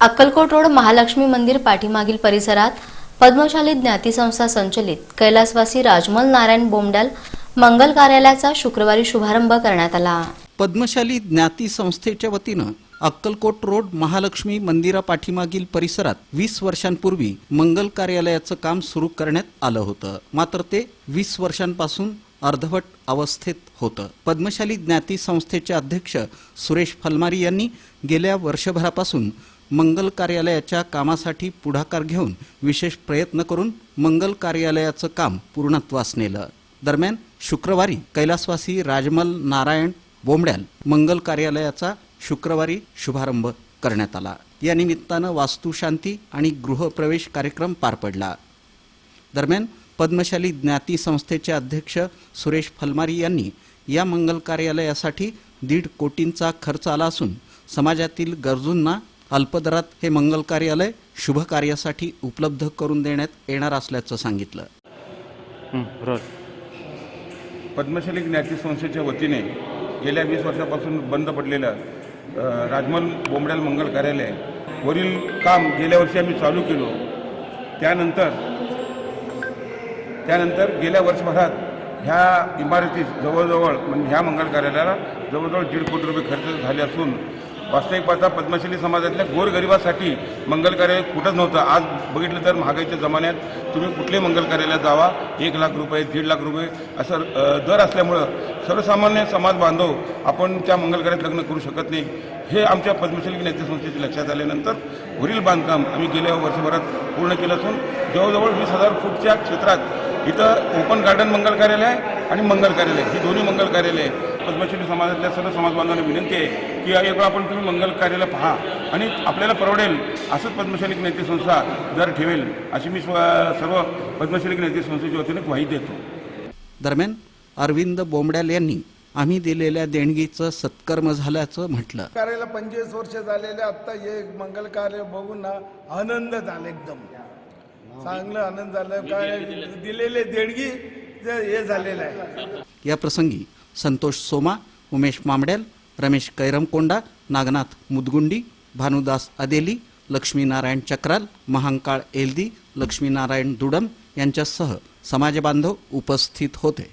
Akkalkot road Mahalakshmi मंदिर पाठीमागील परिसरात पद्मशाली ज्ञाती संस्था संचलित कैलासवासी राजमल नारायण बोमडाल मंगल कार्यालयाचा शुक्रवारी शुभारंभ करण्यात आला. पद्मशाली ज्ञाती संस्थेच्या वतीनं अक्कलकोट रोड महालक्ष्मी मंदिरापाठीमागील परिसरात वीस वर्षांपूर्वी मंगल कार्यालयाचं काम सुरू करण्यात आलं होतं. मात्र ते वीस वर्षांपासून अर्धवट अवस्थेत होतं. पद्मशाली ज्ञाती संस्थेचे अध्यक्ष सुरेश फलमारी यांनी गेल्या वर्षभरापासून मंगल कार्यालयाच्या कामासाठी पुढाकार घेऊन विशेष प्रयत्न करून मंगल कार्यालयाचं काम पूर्णत्वास नेलं. दरम्यान शुक्रवारी कैलासवासी राजमल नारायण बोंबड्याल मंगल कार्यालयाचा शुक्रवारी शुभारंभ करण्यात आला. या निमित्तानं वास्तुशांती आणि गृहप्रवेश कार्यक्रम पार पडला. दरम्यान पद्मशाली ज्ञाती संस्थेचे अध्यक्ष सुरेश फलमारी यांनी या मंगल कार्यालयासाठी दीड कोटींचा खर्च आला असून समाजातील गरजूंना अल्पदरात हे मंगल कार्यालय शुभ कार्यासाठी उपलब्ध करून देण्यात येणार असल्याचं सांगितलं. हं, पद्मशाली ज्ञाती संस्थेच्या वतीने गेल्या वीस वर्षापासून बंद पडलेलं राजमल बोंबड्याल मंगल कार्यालय वरील काम गेल्या वर्षी आम्ही चालू केलो. त्यानंतर त्यानंतर गेल्या वर्षभरात ह्या इमारतीस जवळजवळ म्हणजे ह्या मंगल कार्यालयाला जवळजवळ दीड कोटी रुपये खर्च झाले असून वास्तविक पाहता पद्मशाली समाजातल्या गोरगरिबासाठी मंगल कार्यालय कुठंच नव्हतं. आज बघितलं तर महागाईच्या जमान्यात तुम्ही कुठल्याही मंगल कार्यालयात जावा एक लाख रुपये दीड लाख रुपये असं दर असल्यामुळं सर्वसामान्य समाज बांधव आपण त्या मंगल कार्यात लग्न करू शकत नाही. हे आमच्या पद्मशाली नेतेसंस्थेच्या लक्षात आल्यानंतर वरील बांधकाम आम्ही गेल्या वर्षभरात पूर्ण केलं असून जवळजवळ वीस हजार फूटच्या क्षेत्रात इथं ओपन गार्डन मंगल कार्यालय आहे आणि मंगल कार्यालय. ही दोन्ही मंगल कार्यालय पद्मश्री समाजातल्या सर्व समाज बांधवांना विनंती आहे की एक वेळा आपण तुम्ही मंगल कार्यालय पहा आणि आपल्याला परवडेल असंच पद्मशाली ज्ञाती संस्था दर ठेवेल अशी मी सर्व पद्मशाली ज्ञाती संस्थेच्या वतीने ग्वाही देतो. दरम्यान अरविंद बोंबड्याल यांनी आम्ही दिलेल्या देणगीचं सत्कर्म झाल्याचं म्हटलं. कार्याला पंचवीस वर्ष झालेले आता हे मंगल कार्य बघून ना आनंद झाला एकदम. चांगलं आनंद झाला. काय दिलेले देणगी जे हे झालेलं आहे. या प्रसंगी संतोष सोमा उमेश मामडेल रमेश कैरमकोंडा नागनाथ मुदगुंडी भानुदास अदेली लक्ष्मीनारायण चक्राल महांकाळ एलदी लक्ष्मीनारायण दुडम यांच्यासह समाजबांधव उपस्थित होते